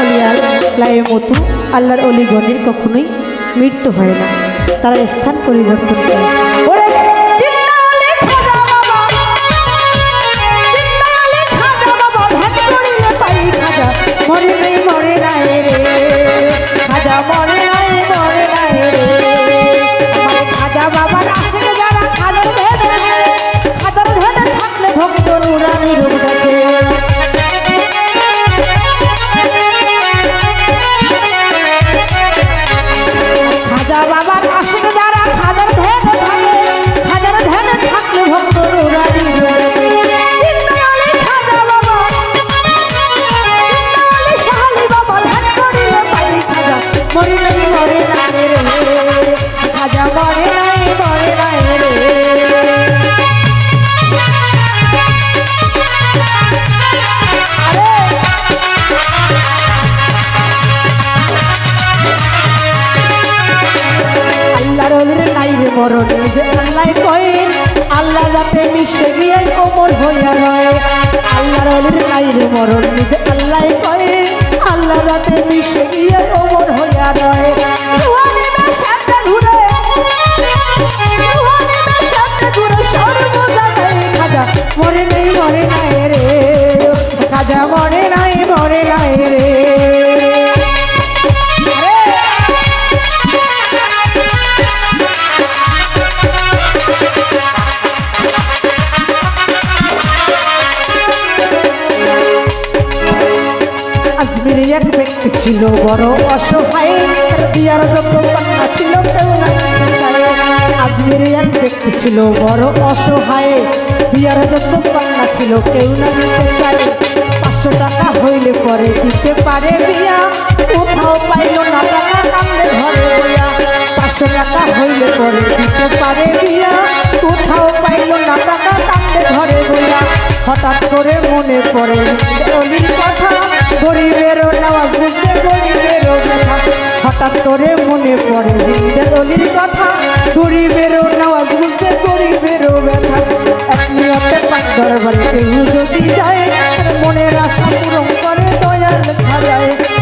অলিয়াল্লাহ মতো আল্লাহর অলিগণের কখনোই মৃত্যু হয় না। তারা স্থান পরিবর্তন করে। ওরে মরে নাই রে। খাজা ওদের নাই রে মরণ। যে আল্লাহ কই আল্লাহ যাতে মিশে গিয়ে অমর হইয়া রয়। আল্লাহর নাই রে মরণ। যে আল্লাহ কয় এক ব্যক্তি ছিল বড় অসহায়। বিয়ার যত ছিল ব্যক্তি ছিল বড় অসহায়। বিয়ার যত কন্যা ছিল কেউ না নিতে পাঁচশো টাকা হইলে পরে দিতে পারে বিয়া। কোথাও পাইল না টাকা কান্দে ঘরে পাঁচশো টাকা হইলে পরে দিতে পারে বিয়া। কোথাও পাইল না টাকা কান্দে ঘরে হঠাৎ করে মনে পড়ে অলির কথা। গরিবেরও নামাজ বুঝতে গরিবেরও ব্যথা। হঠাৎ করে মনে পড়ে হিন্দের অলির কথা। গরিবেরও নামাজ বুঝতে গরিবেরও ব্যথা। আপনি নিয়তে পাঁচ দরবারে কেউ যদি যায় মনের আশা পূরণ করে দয়াল খাজায়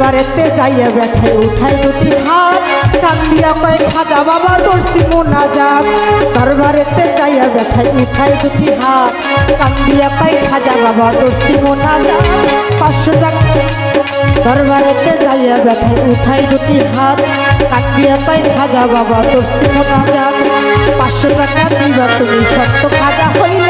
দরবারেতে যাইয়া ব্যাঠায় উঠাই দুটি হাত। কান্দিয়া কয় খাজা বাবা দর্শি মোনা যাক। দরবারেতে যাইয়া ব্যাঠায় উঠাই দুটি হাত। কান্দিয়া কয় খাজা বাবা দর্শি মোনা যাক। পাঁচশো টাকা। দরবারেতে যাইয়া ব্যাঠায় উঠাই দুটি হাত। কান্দিয়া কয় খাজা বাবা দর্শি মোনা যাক। পাঁচশো টাকা দিবা তুমি সত্য খাজা হইলে।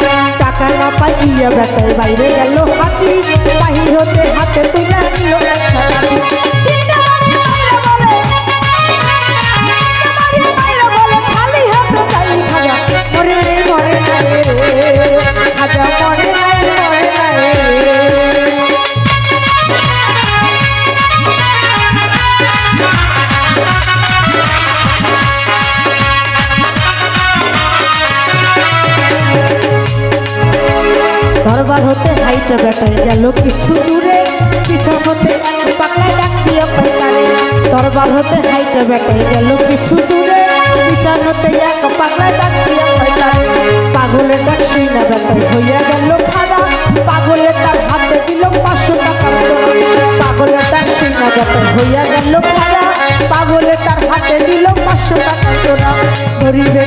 টাকা না পাইয়া বেটায় বাইরে গেল হাতি। বাহিরতে হাতে তুলে নিল বেটায় গেল কিছু দূরে। পিছন হতে পাকলা ডাক দিয়ে দরবার হতে হাইতে বেটায় গেল কিছু দূরে। পিছন হতে এক পাকলা ডাক দিয়ে পাগলে ডাক না হইয়া গেল পাগলে তার হাতে দিল পাঁচশো টাকা পাগলে না হইয়া গেল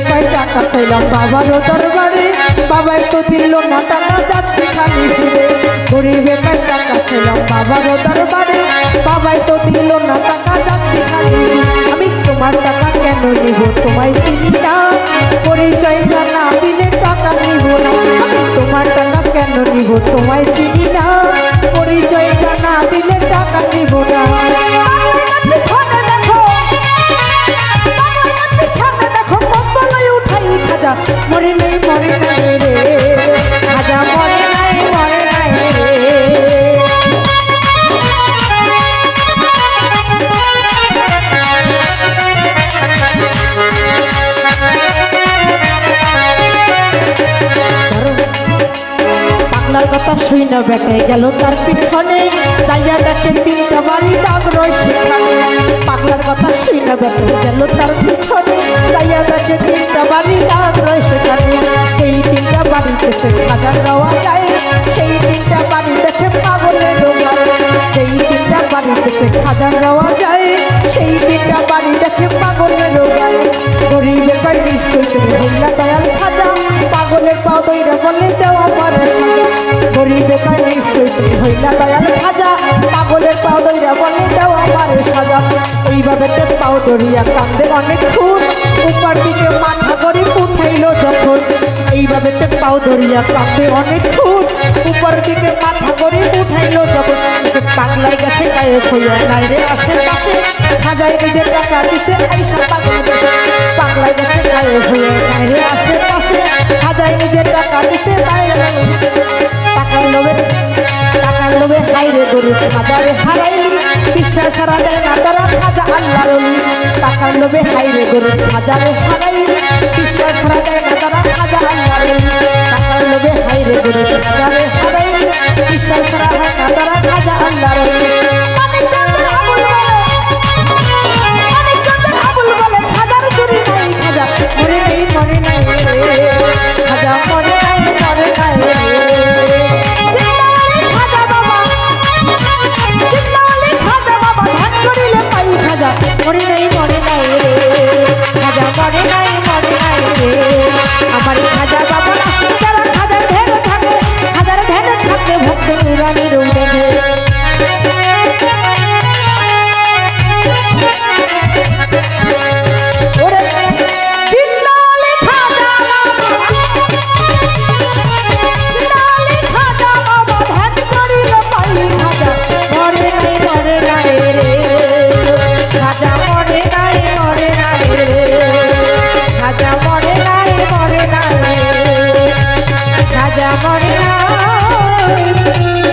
কয় টাকা চাইলাম বাবারও দরবারে। বাবাই তো দিল না টাকা, যাচ্ছে খালি ফিরে গরিবে কয় টাকা চাইলাম বাবারও দরবারে। বাবাই তো দিল না টাকা, যাচ্ছে খালি আমি তোমার টাকা কেন নিব, তোমায় চিনি না। পরিচয়টা না দিলে টাকা নিব না। আমি তোমার টাকা কেন নিব, তোমায় চিনি না। পরিচয়টা না দিলে টাকা নিব না। কথা শুই না বেটে গেল তার পিছনে। যাইয়া দেখে তিনটা বাড়ি দাগ রয় সেখানে। পাগলার কথা শুই না বেটে গেল তার পিছনে। যাইয়া দেখে তিনটা বাড়ি দাগ রয় সেখানে। সেই তিনটা বাড়িতে সে খাজার দেওয়া যায়, সেই তিনটা বাড়ি দেখে পাগলের সেই তিনটা বাড়িতে সে খাজার দেওয়া যায়, সেই তিনটা বাড়ি দেখে দরিয়া কান্দে অনেক খুন। উপর দিকে মাথা করে উঠাইলো যখন। এইভাবে তে পাও দরিয়া কান্দে অনেক খুন। উপর দিকে মাথা করে উঠাইলো যখন। পাগলাই গেছে গায়ে হইয়া নাই রে আশেপাশে খাজাই নিজের টাকা দিছে আইসা পাগল বসে। পাগলাই গেছে গায়ে হয়ে নাই রে আশেপাশে খাজাই নিজের টাকা দিছে বাইরে টাকার লোভে টাকার লোভে হাইরে গরু খাজারে হারাইলি। বিশ্বাস ছাড়া দেয় না তারা খাজা আল্লাহর টাকার লোভে হাইরে গরু খাজারে হারাইলি। বিশ্বাস ছাড়া দেয় না তারা খাজা আল্লাহর টাকার লোভে হাইরে গরু খাজারে হারাইলি। বিশ্বাস ছাড়া হয় না তারা Thank you.